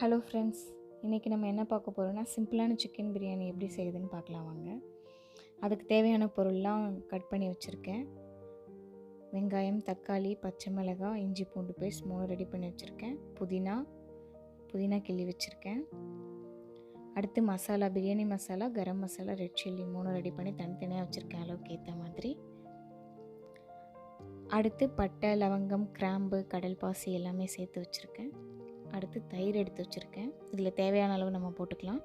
Hello friends இன்றைக்கி நம்ம என்ன பார்க்க போகிறோம்னா சிம்பிளான சிக்கன் பிரியாணி எப்படி செய்யுதுன்னு பார்க்கலாம் வாங்க. அதுக்கு தேவையான பொருள்லாம் கட் பண்ணி வச்சுருக்கேன். வெங்காயம் தக்காளி பச்சை மிளகாய் இஞ்சி பூண்டு பேஸ்ட் மூணு ரெடி பண்ணி வச்சுருக்கேன். புதினா புதினா கிள்ளி வச்சுருக்கேன். அடுத்து மசாலா பிரியாணி மசாலா கரம் மசாலா ரெட் சில்லி மூணு ரெடி பண்ணி தனித்தனியாக வச்சுருக்கேன் அளவுக்கு ஏற்ற மாதிரி. அடுத்து பட்டை லவங்கம் கிராம்பு கடல் பாசி எல்லாமே சேர்த்து வச்சுருக்கேன். அடுத்து தயிர் எடுத்து வச்சுருக்கேன். இதில் தேவையான அளவு நம்ம போட்டுக்கலாம்.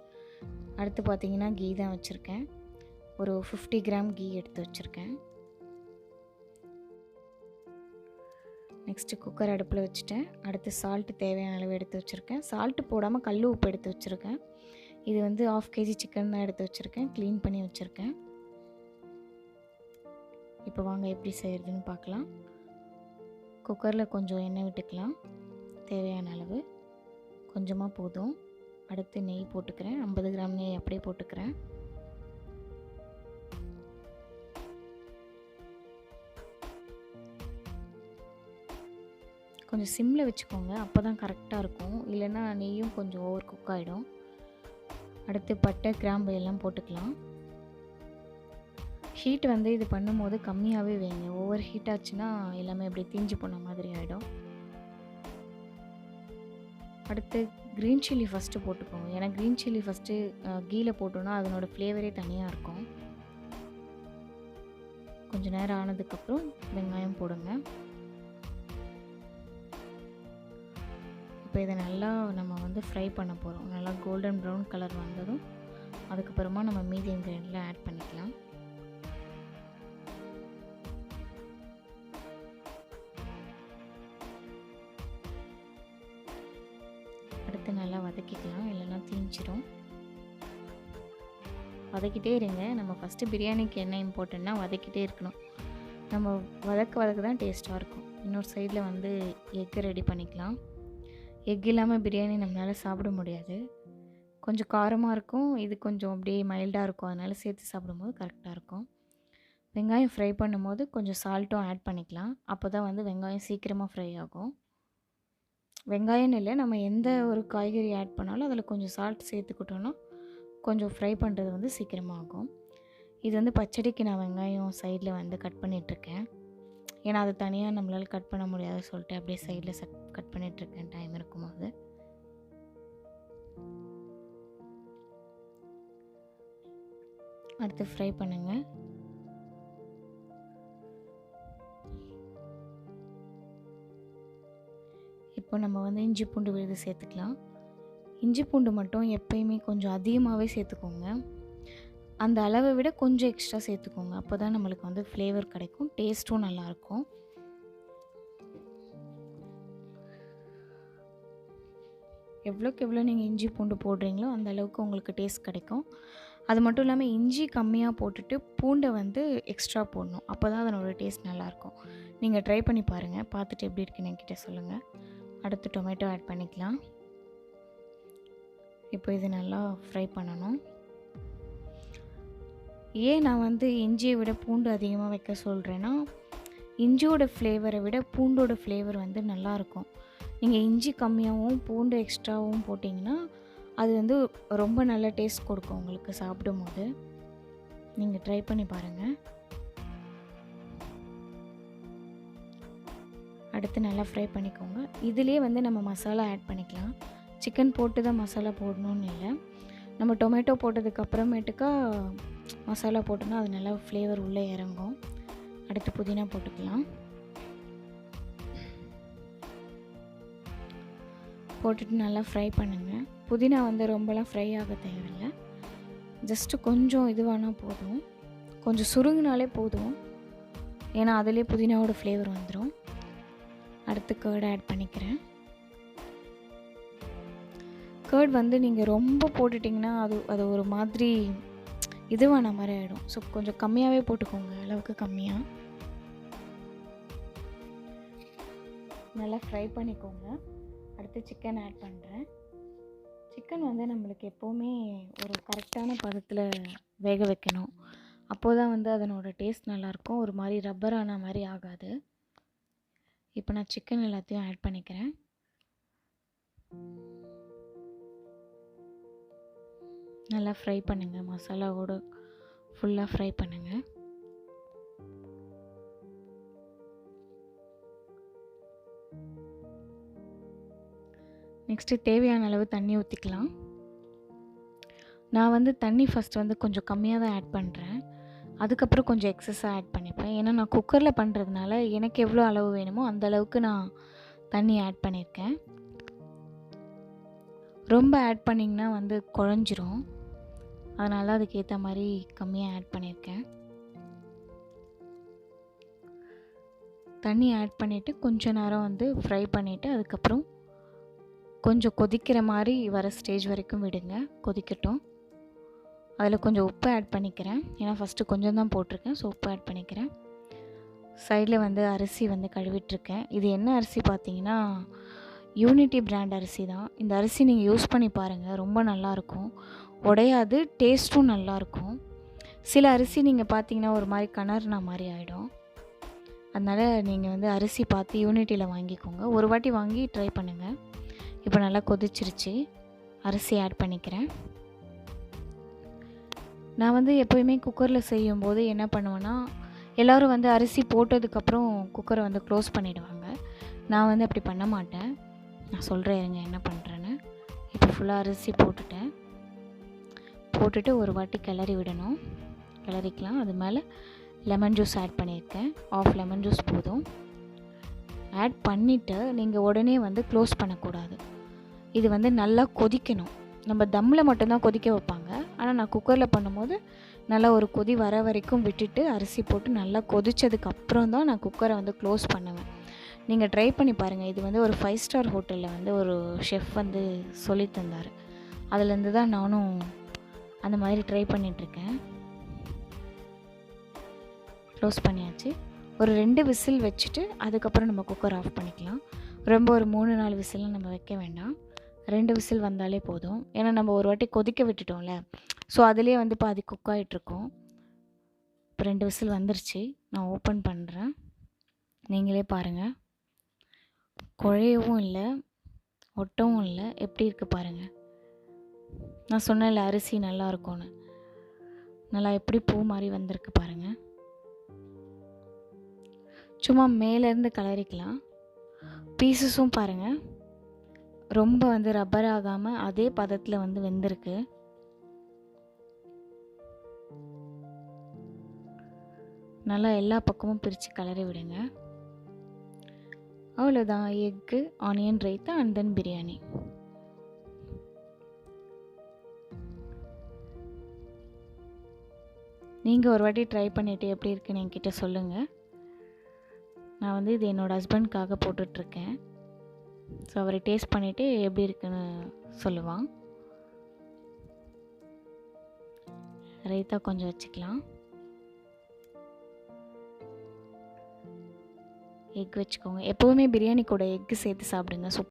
அடுத்து பார்த்திங்கன்னா கீ தான் வச்சுருக்கேன். ஒரு ஃபிஃப்டி கிராம் கீ எடுத்து வச்சுருக்கேன். நெக்ஸ்ட்டு குக்கர் அடுப்பில் வச்சுட்டேன். அடுத்து சால்ட்டு தேவையான அளவு எடுத்து வச்சுருக்கேன். சால்ட்டு போடாமல் கல் உப்பு எடுத்து வச்சுருக்கேன். இது வந்து ஆஃப் கேஜி சிக்கன் தான் எடுத்து வச்சுருக்கேன். க்ளீன் பண்ணி வச்சுருக்கேன். இப்போ வாங்க எப்படி செய்கிறதுன்னு பார்க்கலாம். குக்கரில் கொஞ்சம் எண்ணெய் விட்டுக்கலாம். தேவையான அளவு. கொஞ்சமாக போதும். அடுத்து நெய் போட்டுக்கிறேன். ஐம்பது கிராம் நெய் அப்படியே போட்டுக்கிறேன். கொஞ்சம் சிம்மில் வச்சுக்கோங்க. அப்போ தான் கரெக்டாக இருக்கும். இல்லைன்னா நெய்யும் கொஞ்சம் ஓவர் குக் ஆகிடும் அடுத்து பட்டை கிராம்பு எல்லாம் போட்டுக்கலாம். ஹீட் வந்து இது பண்ணும்போது கம்மியாகவே வைங்க. ஓவர் ஹீட் ஆச்சுன்னா எல்லாமே அப்படி தீஞ்சு போன மாதிரி ஆகிடும் அடுத்து க்ரீன் சில்லி ஃபஸ்ட்டு போட்டுக்கோங்க. ஏன்னா க்ரீன் சில்லி ஃபஸ்ட்டு கீழே போட்டோன்னா அதனோட ஃப்ளேவரே தனியாக இருக்கும். கொஞ்சம் நேரம் ஆனதுக்கப்புறம் வெங்காயம் போடுங்க. இப்போ இதை நல்லா நம்ம வந்து ஃப்ரை பண்ண போகிறோம் நல்லா கோல்டன் ப்ரௌன் கலர் வந்ததும் அதுக்கப்புறமா நம்ம மீதி இன்க்ரீடியன்ட்ல ஆட் பண்ணிக்கலாம். அடுத்து நல்லா வதக்கிக்கலாம் இல்லைன்னா தீஞ்சிரும். வதக்கிட்டே இருங்க. நம்ம ஃபஸ்ட்டு பிரியாணிக்கு என்ன இம்பார்ட்டன்னா வதக்கிட்டே இருக்கணும். நம்ம வதக்க வதக்க தான் டேஸ்ட்டாக இருக்கும். இன்னொரு சைடில் வந்து எக்கு ரெடி பண்ணிக்கலாம். எக் இல்லாமல் பிரியாணி நம்மளால் சாப்பிட முடியாது. கொஞ்சம் காரமாக இருக்கும். இது கொஞ்சம் அப்படியே மைல்டாக இருக்கும். அதனால் சேர்த்து சாப்பிடும்போது கரெக்டாக இருக்கும். வெங்காயம் ஃப்ரை பண்ணும்போது கொஞ்சம் சால்ட்டும் ஆட் பண்ணிக்கலாம். அப்போ தான் வந்து வெங்காயம் சீக்கிரமாக ஃப்ரை ஆகும். வெங்காயம் இல்லை நம்ம எந்த ஒரு காய்கறி ஆட் பண்ணாலும் அதில் கொஞ்சம் சால்ட் சேர்த்துக்கிட்டோன்னா கொஞ்சம் ஃப்ரை பண்ணுறது வந்து சீக்கிரமாக ஆகும் இது வந்து பச்சடிக்கு நான் வெங்காயம் சைடில் வந்து கட் பண்ணிகிட்ருக்கேன் ஏன்னா அது தனியாக நம்மளால் கட் பண்ண முடியாது சொல்லிட்டு அப்படியே சைடில் சட் கட் பண்ணிகிட்ருக்கேன் டைம் இருக்கும்போது அடுத்து ஃப்ரை பண்ணுங்கள் இப்போ நம்ம வந்து இஞ்சி பூண்டு விழுது சேர்த்துக்கலாம். இஞ்சி பூண்டு மட்டும் எப்பயுமே கொஞ்சம் அதிகமாகவே சேர்த்துக்கோங்க. அந்த அளவை விட கொஞ்சம் எக்ஸ்ட்ரா சேர்த்துக்கோங்க. அப்போ தான் நம்மளுக்கு வந்து ஃப்ளேவர் கிடைக்கும் டேஸ்ட்டும் நல்லாயிருக்கும். எவ்வளோக்கு எவ்வளோ நீங்கள் இஞ்சி பூண்டு போடுறீங்களோ அந்த அளவுக்கு உங்களுக்கு டேஸ்ட் கிடைக்கும். அது மட்டும் இல்லாமல் இஞ்சி கம்மியாக போட்டுட்டு பூண்டை வந்து எக்ஸ்ட்ரா போடணும். அப்போ தான் அதனோட டேஸ்ட் நல்லாயிருக்கும். நீங்கள் ட்ரை பண்ணி பாருங்கள் பார்த்துட்டு எப்படி இருக்குன்னு என்கிட்ட சொல்லுங்கள் அடுத்து டொமேட்டோ ஆட் பண்ணிக்கலாம். இப்போ இது நல்லா ஃப்ரை பண்ணணும். ஏன் நான் வந்து இஞ்சியை விட பூண்டு அதிகமாக வைக்க சொல்கிறேன்னா இஞ்சியோட ஃப்ளேவரை விட பூண்டோட ஃப்ளேவர் வந்து நல்லாயிருக்கும் நீங்கள் இஞ்சி கம்மியாகவும் பூண்டு எக்ஸ்ட்ராவும் போட்டிங்கன்னா அது வந்து ரொம்ப நல்ல டேஸ்ட் கொடுக்கும் உங்களுக்கு சாப்பிடும்போது. நீங்கள் ட்ரை பண்ணி பாருங்கள் அடுத்து நல்லா ஃப்ரை பண்ணிக்கோங்க. இதுலேயே வந்து நம்ம மசாலா ஆட் பண்ணிக்கலாம். சிக்கன் போட்டு தான் மசாலா போடணும்னு இல்லை. நம்ம டொமேட்டோ போட்டதுக்கு அப்புறமேட்டுக்கா மசாலா போட்டோன்னா அது நல்லா ஃப்ளேவர் உள்ளே இறங்கும். அடுத்து புதினா போட்டுக்கலாம். போட்டுட்டு நல்லா ஃப்ரை பண்ணுங்கள் புதினா வந்து ரொம்பலாம் ஃப்ரை ஆக தேவையில்லை. ஜஸ்ட்டு கொஞ்சம் இதுவானா போதும். கொஞ்சம் சுருங்கினாலே போதும். ஏன்னா அதுலேயே புதினாவோட ஃப்ளேவர் வந்துடும் அடுத்து கேர்டு ஆட் பண்ணிக்கிறேன். கேர்ட் வந்து நீங்கள் ரொம்ப போட்டுட்டிங்கன்னா அது அது ஒரு மாதிரி இதுவான மாதிரி ஆகிடும் ஸோ கொஞ்சம் கம்மியாகவே போட்டுக்கோங்க. அளவுக்கு கம்மியாக நல்லா ஃப்ரை பண்ணிக்கோங்க. அடுத்து சிக்கன் ஆட் பண்ணுறேன் சிக்கன் வந்து நம்மளுக்கு எப்போவுமே ஒரு கரெக்டான பதத்தில் வேக வைக்கணும். அப்போ தான் வந்து அதனோட டேஸ்ட் நல்லாயிருக்கும் ஒரு மாதிரி ரப்பரான மாதிரி ஆகாது. இப்போ நான் சிக்கன் எல்லாத்தையும் ஆட் பண்ணிக்கிறேன். நல்லா ஃப்ரை பண்ணுங்கள் மசாலாவோட ஃபுல்லாக ஃப்ரை பண்ணுங்கள் நெக்ஸ்ட்டு தேவையான அளவு தண்ணி ஊற்றிக்கலாம் நான் வந்து தண்ணி ஃபஸ்ட் வந்து கொஞ்சம் கம்மியாக தான் ஆட் பண்ணுறேன் அதுக்கப்புறம் கொஞ்சம் எக்ஸஸாக ஆட் பண்ணிப்பேன். ஏன்னா நான் குக்கரில் பண்ணுறதுனால எனக்கு எவ்வளோ அளவு வேணுமோ அந்த அளவுக்கு நான் தண்ணி ஆட் பண்ணியிருக்கேன் ரொம்ப ஆட் பண்ணிங்கன்னா வந்து குழஞ்சிரும். அதனால அதுக்கேற்ற மாதிரி கம்மியாக ஆட் பண்ணியிருக்கேன் தண்ணி ஆட் பண்ணிவிட்டு கொஞ்ச நேரம் வந்து ஃப்ரை பண்ணிவிட்டு அதுக்கப்புறம் கொஞ்சம் கொதிக்கிற மாதிரி வர ஸ்டேஜ் வரைக்கும் விடுங்க. கொதிக்கட்டும். அதில் கொஞ்சம் உப்பு ஆட் பண்ணிக்கிறேன். ஏன்னா ஃபஸ்ட்டு கொஞ்சம் தான் போட்டிருக்கேன் ஸோ உப்பு ஆட் பண்ணிக்கிறேன். சைடில் வந்து அரிசி வந்து கழுவிட்டுருக்கேன். இது என்ன அரிசி பார்த்தீங்கன்னா யூனிட்டி பிராண்ட் அரிசி தான். இந்த அரிசி நீங்கள் யூஸ் பண்ணி பாருங்கள் ரொம்ப நல்லாயிருக்கும் உடையாது டேஸ்ட்டும் நல்லாயிருக்கும் சில அரிசி நீங்கள் பார்த்தீங்கன்னா ஒரு மாதிரி கணர்னா மாதிரி ஆகிடும் அதனால் நீங்கள் வந்து அரிசி பார்த்து யூனிட்டியில் வாங்கிக்கோங்க. ஒரு வாட்டி வாங்கி ட்ரை பண்ணுங்கள் இப்போ நல்லா கொதிச்சிருச்சு. அரிசி ஆட் பண்ணிக்கிறேன். நான் வந்து எப்போயுமே குக்கரில் செய்யும்போது என்ன பண்ணுவேன்னா எல்லோரும் வந்து அரிசி போட்டதுக்கப்புறம் குக்கரை வந்து க்ளோஸ் பண்ணிவிடுவாங்க நான் வந்து அப்படி பண்ண மாட்டேன். நான் சொல்கிறேன் இருங்க என்ன பண்ணுறேன்னு இப்போ ஃபுல்லாக அரிசி போட்டுட்டேன். போட்டுட்டு ஒரு வாட்டி கிளறி விடணும். கிளறிக்கலாம். அது மேலே லெமன் ஜூஸ் ஆட் பண்ணியிருக்கேன். ஆஃப் லெமன் ஜூஸ் போதும். ஆட் பண்ணிவிட்டு நீங்கள் உடனே வந்து க்ளோஸ் பண்ணக்கூடாது. இது வந்து நல்லா கொதிக்கணும். நம்ம தம்மில் மட்டும்தான் கொதிக்க வைப்பாங்க. ஆனால் நான் குக்கரில் பண்ணும்போது நல்லா ஒரு கொதி வர வரைக்கும் விட்டுட்டு அரிசி போட்டு நல்லா கொதித்ததுக்கு அப்புறம் தான் நான் குக்கரை வந்து க்ளோஸ் பண்ணுவேன். நீங்கள் ட்ரை பண்ணி பாருங்கள் இது வந்து ஒரு ஃபைவ் ஸ்டார் ஹோட்டலில் வந்து ஒரு ஷெஃப் வந்து சொல்லி தந்தார். அதுலேருந்து தான் நானும் அந்த மாதிரி ட்ரை பண்ணிகிட்ருக்கேன் க்ளோஸ் பண்ணியாச்சு. ஒரு ரெண்டு விசில் வச்சுட்டு அதுக்கப்புறம் நம்ம குக்கர் ஆஃப் பண்ணிக்கலாம். ரொம்ப ஒரு மூணு நாலு விசில்லாம் நம்ம வைக்க வேண்டாம். ரெண்டு விசில் வந்தாலே போதும். ஏன்னா நம்ம ஒரு வாட்டி கொதிக்க விட்டுட்டோம்ல. ஸோ அதுலேயே வந்து பாதி குக் ஆகிட்ருக்கோம் இப்போ ரெண்டு விசில் வந்துருச்சு. நான் ஓப்பன் பண்ணுறேன் நீங்களே பாருங்கள் குழையவும் இல்லை ஒட்டவும் இல்லை. எப்படி இருக்குது பாருங்கள் நான் சொன்னேன்ல அரிசி நல்லா இருக்கும்னு. நல்லா எப்படி பூ மாதிரி வந்திருக்கு பாருங்கள் சும்மா மேலேருந்து கலரிக்கலாம். பீசஸும் பாருங்கள் ரொம்ப வந்து ரப்பர் ஆகாமல் அதே பதத்தில் வந்து வெந்திருக்கு. நல்லா எல்லா பக்கமும் பிரித்து கலரி விடுங்க. அவ்வளோதான் egg onion raita and then biryani. நீங்கள் ஒரு வாட்டி ட்ரை பண்ணிவிட்டு எப்படி இருக்குன்னு என்கிட்ட சொல்லுங்கள் நான் வந்து இது என்னோடய ஹஸ்பண்ட்காக போட்டுட்ருக்கேன். ஸோ அவரை டேஸ்ட் பண்ணிவிட்டு எப்படி இருக்குன்னு சொல்லுவான். ரைத்தா கொஞ்சம் வச்சுக்கலாம். எக் வச்சுக்கோங்க. எப்போவுமே பிரியாணி கூட எக்கு சேர்த்து சாப்பிடுங்க. சூப்